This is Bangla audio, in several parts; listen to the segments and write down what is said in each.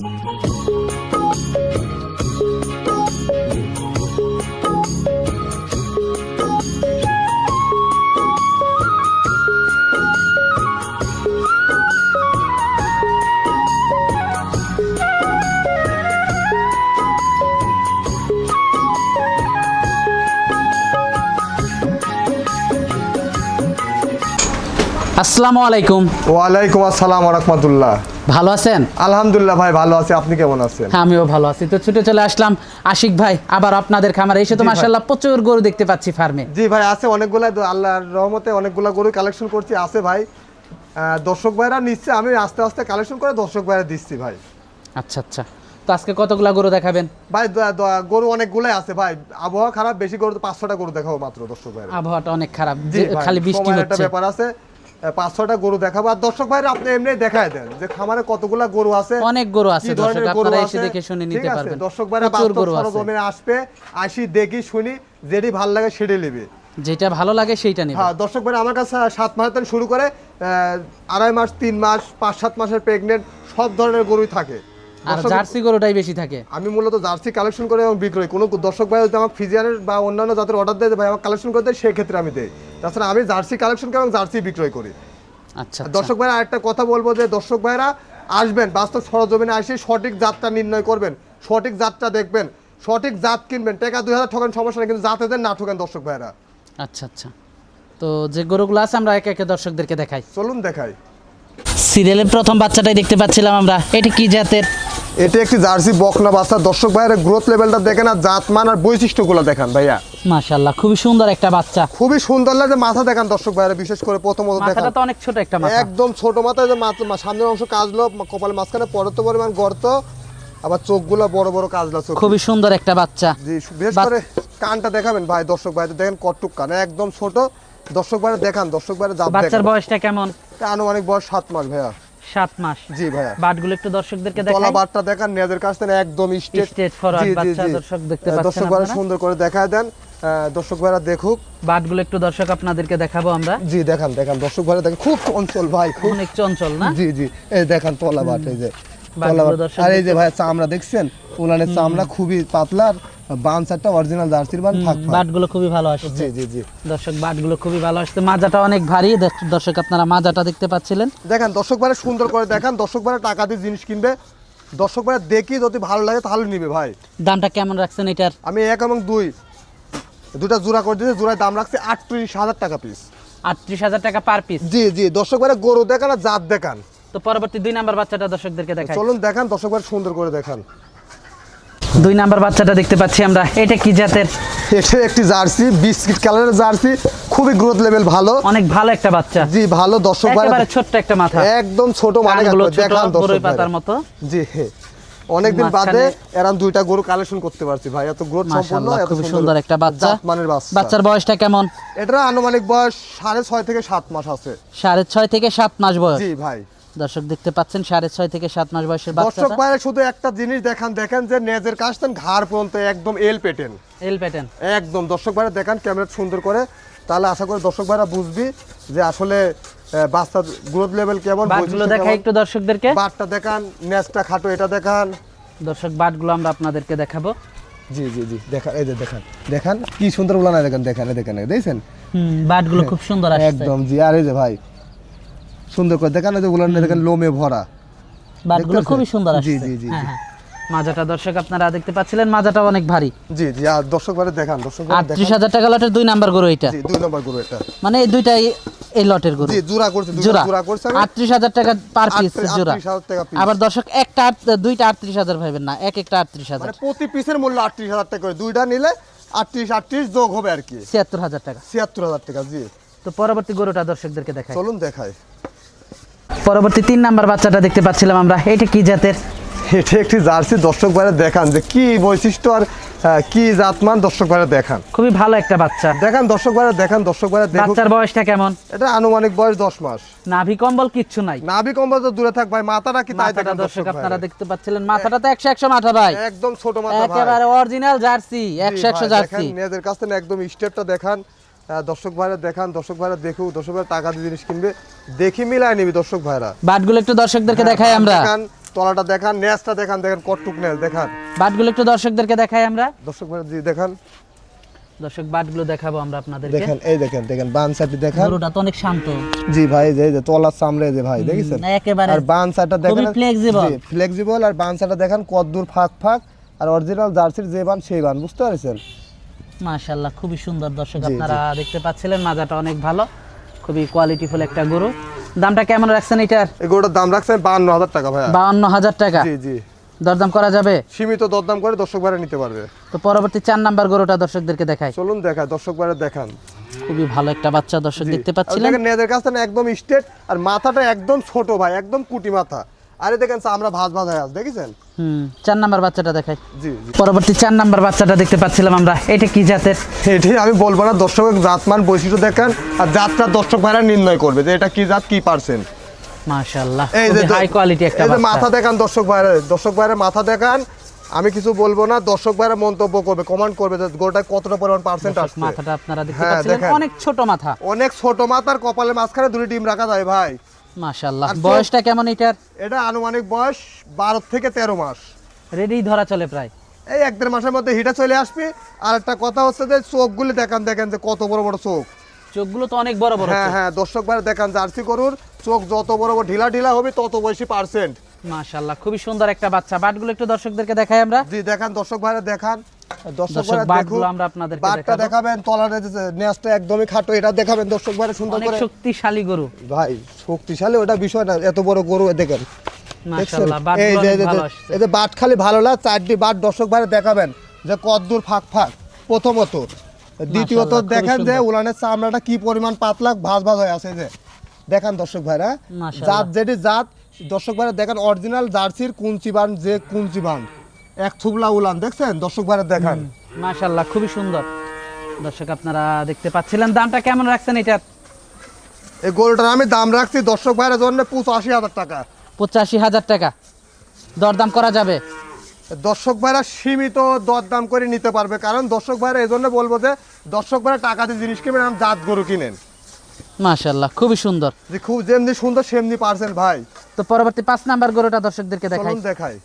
Música আসসালামু আলাইকুম। ওয়ালাইকুম আসসালাম রহমতুল্লাহ। ভালো আছেন? আলহামদুলিল্লাহ ভাই ভালো আছি। আপনি কেমন আছেন? হ্যাঁ আমিও ভালো আছি। তো ছুটে চলে আসলাম। আশিক ভাই আবার আপনাদের খামারে এসে তো ভাই। মাসাল্লাহ প্রচুর গরু দেখতে পাচ্ছি ফার্মে। জি ভাই আছে অনেকগুলা আল্লাহর রহমতে অনেকগুলা গরু কালেকশন করছি আছে ভাই। দর্শক ভাইরা নিচ্ছে আমি আস্তে আস্তে কালেকশন করে দর্শক ভাইরা দিচ্ছি ভাই। আচ্ছা আচ্ছা। তো আজকে কতগুলা গরু দেখাবেন? ভাই গরু অনেকগুলাই আছে ভাই। আবহাওয়া খারাপ বেশি গরু তো পাঁচশোটা গরু দেখাবো মাত্র দর্শক ভাইরা। আবহাওয়াটা অনেক খারাপ। ভাই, খালি বৃষ্টি হচ্ছে। ব্যাপার আছে। পাঁচ ছটা গরু দেখাবো। আর দর্শক ভাইরা আপনি এমনি দেখায় দেন যে খামারে কতগুলা গরু আছে অনেক গরু আছে দর্শক আপনারা এসে দেখে শুনে নিতে পারবেন। দর্শক ভাইরা বাস্তব আছে। আসবে আসি দেখি শুনি যেটি ভালো লাগে সেটি নেবে। যেটা ভালো লাগে সেইটা নেবেন হ্যাঁ দর্শক ভাই আমার কাছে সাত মাস থেকে শুরু করে আড়াই মাস তিন মাস পাঁচ সাত মাসের প্রেগনেন্ট সব ধরনের গরুই থাকে। আর জার্সি গরুটাই বেশি থাকে। আমি মূলত জার্সি কালেকশন করে এবং বিক্রয়। কোনো দর্শক ভাই যদি আমার ফিজিয়ানের বা অন্যান্য জাতের অর্ডার দেয় ভাই আমার কালেকশন করতে সেই ক্ষেত্রে আমি দেই। তাছাড়া আমি জার্সি কালেকশন করি এবং জার্সি বিক্রয় করি। আচ্ছা আচ্ছা। দর্শক ভাইরা আরেকটা কথা বলব যে দর্শক ভাইরা আসবেন বাস্তব সরজমিনে আসে সঠিক জাতটা নির্ণয় করবেন সঠিক জাতটা দেখবেন সঠিক জাত কিনবেন টাকা দুই হাজার ঠকেন সমস্যা নেই কিন্তু জাতে দেন না ঠকেন দর্শক ভাইরা। আচ্ছা আচ্ছা। তো যে গরুগুলো আছে আমরা একে একে দর্শকদেরকে দেখাই। চলুন দেখাই। সিরিয়ালের প্রথম বাচ্চাটাই দেখতে পাচ্ছিলাম আমরা। এটা কি জাতের? এটি একটি জার্সি বকনা বাচ্চা। দর্শক ভাইয়ের গ্রোথ লেভেলটা দেখেন আর জাতমান আর বৈশিষ্ট্যগুলো দেখান ভাইয়া। মাশাল্লাহ খুবই সুন্দর একটা বাচ্চা। খুবই সুন্দর লাগে মাথা দেখান দর্শক ভাইয়েরা বিশেষ করে প্রথমত দেখান। মাথাটা তো অনেক ছোট একটা মাথা। একদম ছোট মাথা যে সামনের অংশ কাজলো কপালের মাঝখানে পরত পরিমাণ গর্ত আবার চোখগুলো বড় বড় কাজলা চোখ খুবই সুন্দর একটা বাচ্চা। জি বিশেষ করে কানটা দেখাবেন ভাই দর্শক ভাই দেখেন কটুক কান একদম ছোট। দর্শক ভাইরা দেখান দর্শক ভাইরা জাত বাচ্চার বয়সটা কেমন? আনুমানিক বয়স সাত মাস ভাইয়া। সাত মাস। জি ভাইয়া। বাটগুলো একটু দর্শকদেরকে তলা বাটটা দেখান নেজের কাছ থেকে একদম স্ট্রেট স্ট্রেট ফরওয়ার্ড বাচ্চা দর্শক দেখতে পাচ্ছেন দর্শক ভাইরা সুন্দর করে দেখায় দেন। দর্শক ভাইরা দেখুক। বাটগুলো একটু দর্শক আপনাদেরকে দেখাবো আমরা। জি দেখান দেখান। দর্শক ভাইরা দেখেন খুব চঞ্চল ভাই খুব অনেক চঞ্চল না? জি জি। এই দেখান তলা বাট এই যে। আর এই যে ভাই চামড়া দেখছেন উলানের চামড়া খুবই পাতলা আর বান চারটা অরিজিনাল জার্সির বান থাক থাক। বাটগুলো খুবই ভালো আসছে। জি জি জি। দর্শক বাটগুলো খুবই ভালো আসছে। মাজাটা অনেক ভারী। দর্শক আপনারা মাজাটা দেখতে পাচ্ছিলেন। দেখেন দর্শক ভাইরা সুন্দর করে দেখান দর্শক ভাইরা টাকা দিয়ে জিনিস কিনবে। দর্শক ভাইরা দেখি যদি ভালো লাগে তাহলে নিবে ভাই। দামটা কেমন রাখছেন এটার? আমি এক এবং দুই। দুটা জোড়া করে দিয়েছি জোড়ায় দাম রাখছে আটত্রিশ হাজার টাকা পিস আটত্রিশ হাজার টাকা পার পিস জি জি দর্শক ভাইরা গরু দেখান আর জাত দেখান। তো পরবর্তী দুই নাম্বার বাচ্চাটা দর্শকদেরকে দেখাই। চলুন দেখান দর্শক ভাইরা সুন্দর করে দেখান। দুই নাম্বার বাচ্চাটা দেখতে পাচ্ছি আমরা এটা কি জাতের? এটা একটি জার্সি বিস্কিট কালারের জার্সি খুবই গ্রোথ লেভেল ভালো। অনেক ভালো একটা বাচ্চা। জি ভালো দর্শক ভাইরা একেবারে ছোট্ট একটা মাথা। একদম ছোট মানে ছোট দেখান দর্শক পাতার মতো। জি অনেকদিন বাদে এরকম দুইটা গরু কালেকশন করতে পারছি ভাই এত গ্রোথ মাশাআল্লাহ এত সুন্দর একটা বাচ্চা। মানের বাচ্চা। বাচ্চার বয়সটা কেমন? এটা আনুমানিক বয়স সাড়ে ছয় থেকে সাত মাস আছে। সাড়ে ছয় থেকে সাত মাস বয়স। জি ভাই। দর্শক দেখতে পাচ্ছেন সাড়ে ছয় থেকে সাত মাস বয়সের দর্শক ভাইরা শুধু একটা জিনিস দেখান দেখেন যে নেজের কাজতেন ঘাড় পর্যন্ত একদম এল পেটেন এল প্যাটার্ন একদম। দর্শক ভাইরা দেখান ক্যামেরা সুন্দর করে। তাহলে আশা করি দর্শক ভাইরা বুঝবি যে আসলে বাচ্চার গ্রোথ লেভেল কেমন বাটগুলো দেখাই একটু দর্শকদেরকে। বাটটা দেখান নেজটা খাটো এটা দেখান। দর্শক বাটগুলো আমরা আপনাদেরকে দেখাবো। জি জি জি দেখান এই যে দেখান দেখান কি সুন্দর উলানা দেখেন দেখেন দেখেন এই দেখছেন? বাটগুলো খুব সুন্দর আসছে। একদম জি আর এই যে ভাই সুন্দর করে। দেখান যে উলানা দেখেন লোমে ভরা। বাটগুলো খুবই সুন্দর জি, আসছে। জি, জি, হ্যাঁ জি। হ্যাঁ মাজাটা দর্শক আপনারা দেখতে পাচ্ছিলেন মাজাটা অনেক ভারী। জি জি আর দর্শক ভাইরা দেখান দর্শক দেখান। হাজার টাকা লটের দুই নাম্বার গরু এটা। জি দুই নম্বর গরু এটা। মানে এই দুইটাই এই লটের গরু। জি জোড়া করছে দুইটা জোড়া। করছে টাকা পার পিস জোড়া। টাকা। আবার দর্শক একটা দুইটা ভাবেন না এক একটা আটত্রিশ হাজার। মানে প্রতি পিসের মূল্য আটত্রিশ হাজার টাকা করে। দুইটা নিলে আটত্রিশ আটত্রিশ যোগ হবে আর কি। ছিয়াত্তর হাজার টাকা। ছিয়াত্তর হাজার টাকা জি। তো পরবর্তী গরুটা দর্শকদেরকে দেখাই। চলুন দেখাই। পরবর্তী তিন নাম্বার বাচ্চাটা দেখতে পাচ্ছিলাম আমরা। এটা কি জাতের? এটা একটি জার্সি দর্শক ভাইরা দেখান যে কি বৈশিষ্ট্য আর কি জাতমান দর্শক ভাইরা দেখান। খুবই ভালো একটা বাচ্চা। দেখান দর্শক ভাইরা দেখান দর্শক ভাইরা দেখুন। বাচ্চার বয়সটা কেমন? এটা আনুমানিক বয়স দশ মাস। নাভি কম্বল কিচ্ছু নাই। নাভি কম্বল তো দূরে থাক ভাই মাথাটা কি তাই দেখেন দর্শক আপনারা দেখতে পাচ্ছিলেন মাথাটা তো একশো একশো মাথা ভাই। একদম ছোট মাথা ভাই। একেবারে অরিজিনাল জার্সি একশো একশো জার্সি। নিজেদের কাছ থেকে একদম স্টেপটা দেখান। দর্শক ভাইরা দেখান দর্শক ভাইরা দেখুক দর্শক ভাইরা টাকা দিয়ে জিনিস কিনবে দেখি মিলাই নিবি দর্শক ভাইরা। বাটগুলো একটু দর্শকদেরকে দেখাই আমরা। দেখান তলাটা দেখান নেসটা দেখান দেখেন কটটুক নেস দেখান। বাটগুলো একটু দর্শকদেরকে দেখাই আমরা। দর্শক ভাই জি দেখান। দর্শক বাটগুলো দেখাবো আমরা আপনাদেরকে। দেখেন এই দেখেন দেখেন বান সাইডে দেখান। গরুটা তো অনেক শান্ত। জি ভাই এই যে তলার সামনে যে ভাই দেখেছেন? একেবারে আর বান সাইডটা দেখেন খুবই flexible। ফ্লেক্সিবল আর বান সাইডটা দেখেন কদ্দুর ফাঁক ফাঁক আর অরিজিনাল জার্সির যে বান সেই বান বুঝতে পারছেন? মাশাআল্লাহ খুবই সুন্দর দর্শক আপনারা দেখতে পাচ্ছিলেন মাজাটা অনেক ভালো খুবই কোয়ালিটিফুল একটা গরু। দামটা কেমন রাখছেন এটার? এই গরুটার দাম রাখছেন বান্ন হাজার টাকা ভাইয়া। বাউন্ন হাজার টাকা? জি জি। দরদাম করা যাবে? সীমিত দরদাম করে দর্শক ভাইরা নিতে পারবে। তো পরবর্তী চার নাম্বার গরুটা দর্শকদেরকে দেখাই। চলুন দেখায় দর্শক ভাইরা দেখান। খুবই ভালো একটা বাচ্চা দর্শক দেখতে পাচ্ছিলেন। নেদের কাছ থেকে একদম স্টেট আর মাথাটা একদম ছোট ভাই একদম কুটি মাথা। আরে দেখেন আমরা ভাজ ভাজ হয়ে আস দেখেছেন? হুম চার নাম্বার বাচ্চাটা দেখাই। জি পরবর্তী চার নাম্বার বাচ্চাটা দেখতে পাচ্ছিলাম আমরা। এটা কি জাতের? এটি আমি বলব না দর্শক জাতমান বৈশিষ্ট্য দেখেন আর জাতটা দর্শক ভাইরা নির্ণয় করবে যে এটা কি জাত কি পার্সেন্ট মাশাআল্লাহ এই যে হাই কোয়ালিটি একটা এই যে মাথা দেখান দর্শক ভাইরা দর্শক ভাইরা মাথা দেখান। আমি কিছু বলব না দর্শক ভাইরা মন্তব্য করবে কমেন্ট করবে যে গোটা কতটা পরিমাণ পার্সেন্ট আসছে। মাথাটা আপনারা দেখতে হ্যাঁ, দেখেন। অনেক ছোট মাথা। অনেক ছোট মাথার কপালের মাঝখানে দুটি ডিম রাখা যায় ভাই। মাশাআল্লাহ। বয়সটা কেমন এটার? এটা আনুমানিক বয়স বারো থেকে তেরো মাস। রেডি ধরা চলে প্রায়। এই এক দেড় মাসের মধ্যে হিটে চলে আসবে। আর একটা কথা হচ্ছে যে চোখগুলি দেখান দেখেন যে কত বড় বড় চোখ। চোখগুলো তো অনেক বড় বড় হ্যাঁ হ্যাঁ দর্শক ভাই দেখান জার্সি করুন চোখ যত বড় বড় ঢিলা ঢিলা হবে তত বেশি পার্সেন্ট মাশাআল্লাহ খুবই সুন্দর একটা বাচ্চা। বাটগুলো একটু দর্শকদেরকে দেখাই আমরা। জি দেখান দর্শক ভাইরা দেখান। দর্শক দর্শক, বাটগুলো আমরা আপনাদেরকে বাটটা দেখাবেন তলার নেসটা একদমই খাটো এটা দেখাবেন দর্শক ভাইরা সুন্দর করে। শক্তিশালী গরু। ভাই শক্তিশালী ওটা বিষয় না এত বড় গরু দেখেন। এই যে অনেক এই যে- ভালো আসছে। এই যে বাট খালি ভালো না চারটি বাট দর্শক ভাইরা দেখাবেন যে কদ্দূর ফাঁক ফাঁক প্রথমত। দ্বিতীয়ত দেখেন যে উলানের চামড়াটা কি পরিমাণ পাতলা ভাজ ভাজ হয়ে আছে যে। দেখান দর্শক ভাইরা। জাত যেটি জাত দর্শক ভাইরা দেখেন অরিজিনাল জার্সির কুঞ্চি বান যে কুঞ্চি বান এক থুবলা উলান দেখছেন? দর্শক ভাইরা দেখান। মাশাআল্লাহ খুবই সুন্দর। দর্শক আপনারা দেখতে পাচ্ছিলেন দামটা কেমন রাখছেন এটার এই গরুটার আমি দাম রাখছি দর্শক ভাইয়ের জন্য পঁচাশি হাজার টাকা। পঁচাশি হাজার টাকা। দরদাম করা যাবে? দর্শক ভাইরা সীমিত দরদাম করে নিতে পারবে কারণ দর্শক ভাইরা এই জন্য বলব যে দর্শক ভাইরা টাকা দিয়ে জিনিস কিনবেন আর জাত গরু কিনেন। মাশাআল্লাহ খুবই সুন্দর। যে খুব যেমনি সুন্দর সেমনি পারছেন ভাই। তো পরবর্তী পাঁচ নাম্বার গরুটা দর্শকদেরকে দেখাই। দেখাই।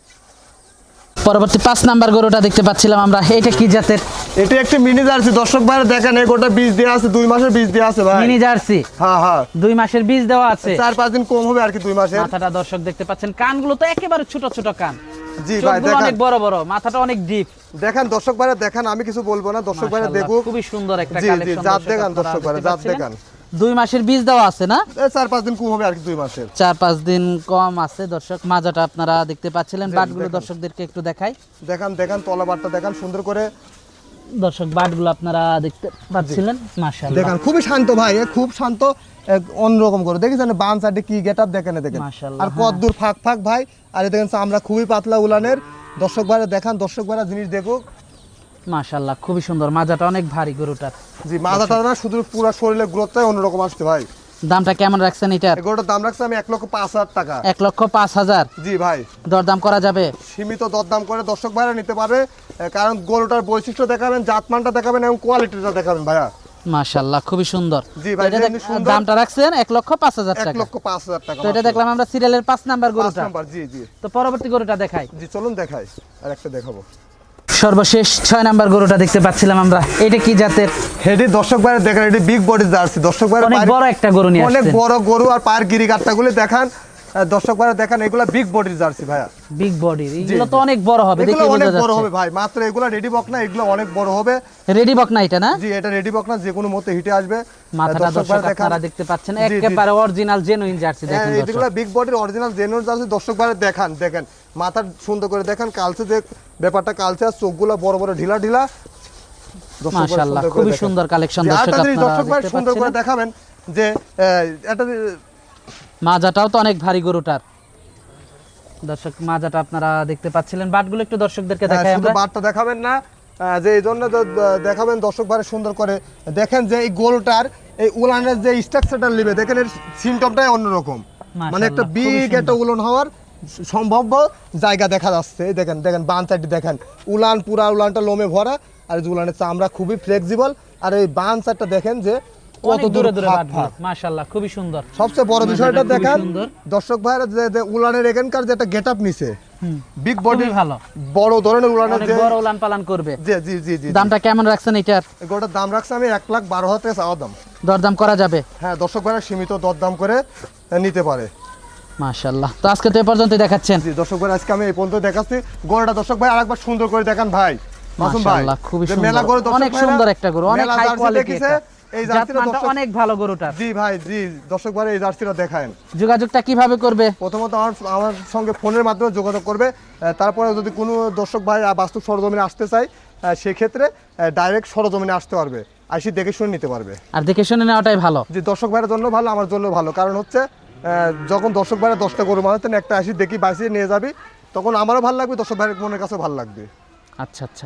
পরবর্তী পাঁচ নাম্বার গরুটা দেখতে পাচ্ছিলাম আমরা। এটা কি জাতের? এটি একটি মিনি জার্সি দর্শক ভাইরা দেখেন এই গোটা বীজ দেওয়া আছে দুই মাসের বীজ দেওয়া আছে ভাই। মিনি জার্সি হ্যাঁ হ্যাঁ। দুই মাসের বীজ দেওয়া আছে। চার পাঁচ দিন কম হবে আর কি দুই মাসের। মাথাটা দর্শক দেখতে পাচ্ছেন কানগুলো তো একেবারে ছোট ছোট কান। জি ভাই দেখেন। অনেক বড় বড় মাথাটা অনেক ডিপ দেখেন দর্শক ভাইরা দেখেন আমি কিছু বলব না দর্শক ভাইরা দেখুক। খুবই সুন্দর একটা কালেকশন জাত দেখান দর্শক ভাইরা, জাত দেখান। দুই মাসের বীজ দেওয়া আছে না? চার পাঁচ দিন কম হবে আর কি দুই মাসের। চার পাঁচ দিন কম আছে। দর্শক মাজাটা আপনারা দেখতে পাচ্ছিলেন। বাটগুলো দর্শকদেরকে একটু দেখাই। দেখান দেখান তলাবারটা দেখান সুন্দর করে। দর্শক বাটগুলো আপনারা দেখতে পাচ্ছিলেন। মাশাআল্লাহ। দেখান খুবই শান্ত ভাই খুব শান্ত অন্যরকম করে। দেখেছেন বাম সাইডে কি গেট আপ দেখেন। দেখেন আর কত দূর ফাঁক ফাঁক ভাই। আর দেখেন আমরা খুবই পাতলা উলানের। দর্শক ভাইরা দেখান দর্শক ভাইরা জিনিস দেখুক। মাশাআল্লাহ খুবই সুন্দর। মাজাটা অনেক ভারী গরুটার। জি মাথাটা না শুধু পুরো শরীরের গ্রোথটাই অন্যরকম আসছে ভাই। দামটা কেমন রাখছেন এটার? এগুলোটার দাম রাখছে আমি এক লক্ষ পাঁচ হাজার টাকা। এক লক্ষ পাঁচ হাজার? জি ভাই। দরদাম করা যাবে? সীমিত দরদাম করে দর্শক ভাইরা নিতে পারবে। কারণ গরুটার বৈশিষ্ট্য দেখাবেন জাতমানটা দেখাবেন এবং কোয়ালিটিটা দেখাবেন ভাইয়া। মাশাআল্লাহ খুবই সুন্দর। জি ভাই, দামটা রাখছেন এক লক্ষ পাঁচ হাজার এক টাকা। লক্ষ পাঁচ হাজার টাকা তো এটা দেখলাম আমরা সিরিয়ালের পাঁচ নাম্বার পাঁচ গরুটা। নাম্বার জি জি। তো পরবর্তী গরুটা দেখাই। জি চলুন দেখাই। আর একটা দেখাবো। সর্বশেষ ছয় নাম্বার গরুটা দেখতে পাচ্ছিলাম আমরা। এটা কি জাতের? হেডি দর্শক বাইরে দেখেন এটি বিগ বডি জার্সি। দর্শক বাইরে অনেক বড় একটা গরু নিয়ে অনেক বড় গরু আর পায়ের গিরি কাটটা দেখান। আহ, দর্শক ভাইরা দেখেন এগুলা বিগ বডির জার্সি ভাইয়া। বিগ বডি এগুলো তো অনেক বড় হবে এগুলো দেখে অনেক বড় হবে ভাই মাত্র এগুলা রেডি বক না এগুলো অনেক বড় হবে। রেডি বক না এটা না? জি এটা রেডি বক না যে কোনো মতে হিটে আসবে। মাথাটা দর্শক দেখান আপনারা দেখতে পাচ্ছেন। একেবারে অরিজিনাল জেনুইন জার্সি দেখেন দর্শক। বিগ বডির অরিজিনাল জেনুইন জার্সি দর্শক ভাইরা দেখান দেখেন। মাথা সুন্দর করে দেখেন কালচে যে ব্যাপারটা কালচে আর চোখগুলো বড় বড় ঢিলা ঢিলা। মাশাআল্লাহ খুবই সুন্দর কালেকশন দর্শক আপনারা দর্শক ভাই সুন্দর করে দেখাবেন যে একটা মাজাটাও তো অনেক ভারী গরুটার। দর্শক মাজাটা আপনারা দেখতে পাচ্ছিলেন। বাটগুলো একটু দর্শকদেরকে হ্যাঁ, দেখাই আমরা। বারটা দেখাবেন না যে এই জন্য দেখাবেন দর্শক ভাই সুন্দর করে। দেখেন যে এই গোলটার এই উলানের যে স্ট্রাকচারটা নেবে দেখেন এর সিমটমটাই অন্যরকম। মানে একটা বিগ একটা উলন হওয়ার সম্ভাব্য জায়গা দেখা যাচ্ছে। দেখেন দেখেন বান সাইডটি দেখেন। উলান পুরা উলানটা লোমে ভরা আর উলানের চামড়া খুবই ফ্লেক্সিবল আর এই বান সাইডটা দেখেন যে দূরে দূরে। মাশাআল্লাহ খুবই সুন্দর। সবচেয়ে বড় বিষয়টা দেখান দর্শক ভাইরা যে যে উলানের এখানকার যেটা গেট আপ নিছে বিগ বডি ভালো। বড় ধরনের উলানের যে বড় উলান পালান করবে। জি জি জি জি দামটা কেমন রাখছেন এটার? গোটার দাম রাখছে আমি এক লাখ বারো হাজার টাকা চাওয়া দাম। দরদাম করা যাবে? হ্যাঁ দর্শক ভাইরা সীমিত দরদাম করে নিতে পারে। মাশাআল্লাহ। তো আজকে তো এ পর্যন্তই দেখাচ্ছেন। জি দর্শক ভাই আজকে আমি এই পর্যন্ত দেখাচ্ছি। গরুটা দর্শক ভাই আরেকবার সুন্দর করে দেখান ভাই। মাসুম ভাই খুবই সুন্দর। অনেক সুন্দর একটা গরু অনেক হাই কোয়ালিটি এই জার্সিটা অনেক ভালো গরুটার। জি ভাই জি দর্শক ভাই এই জার্সিটা দেখায়েন। যোগাযোগটা কীভাবে করবে? প্রথমত আমার আমার সঙ্গে ফোনের মাধ্যমে যোগাযোগ করবে। তারপরে যদি কোনো দর্শক ভাই বাস্তব সরজমিনে আসতে চায় সেক্ষেত্রে ডাইরেক্ট সরজমিনে আসতে পারবে। আইসি দেখে শুনে নিতে পারবে। আর দেখে শুনে নেওয়াটাই ভালো। যে দর্শক ভাইয়ের জন্য ভালো আমার জন্য ভালো। কারণ হচ্ছে যখন দর্শক ভাইরা দশটা গরু মানাতেন একটা আসি দেখি বাঁচিয়ে নিয়ে যাবি তখন আমারও ভালো লাগবে দর্শক ভাইয়ের মনের কাছেও ভালো লাগবে। আচ্ছা আচ্ছা।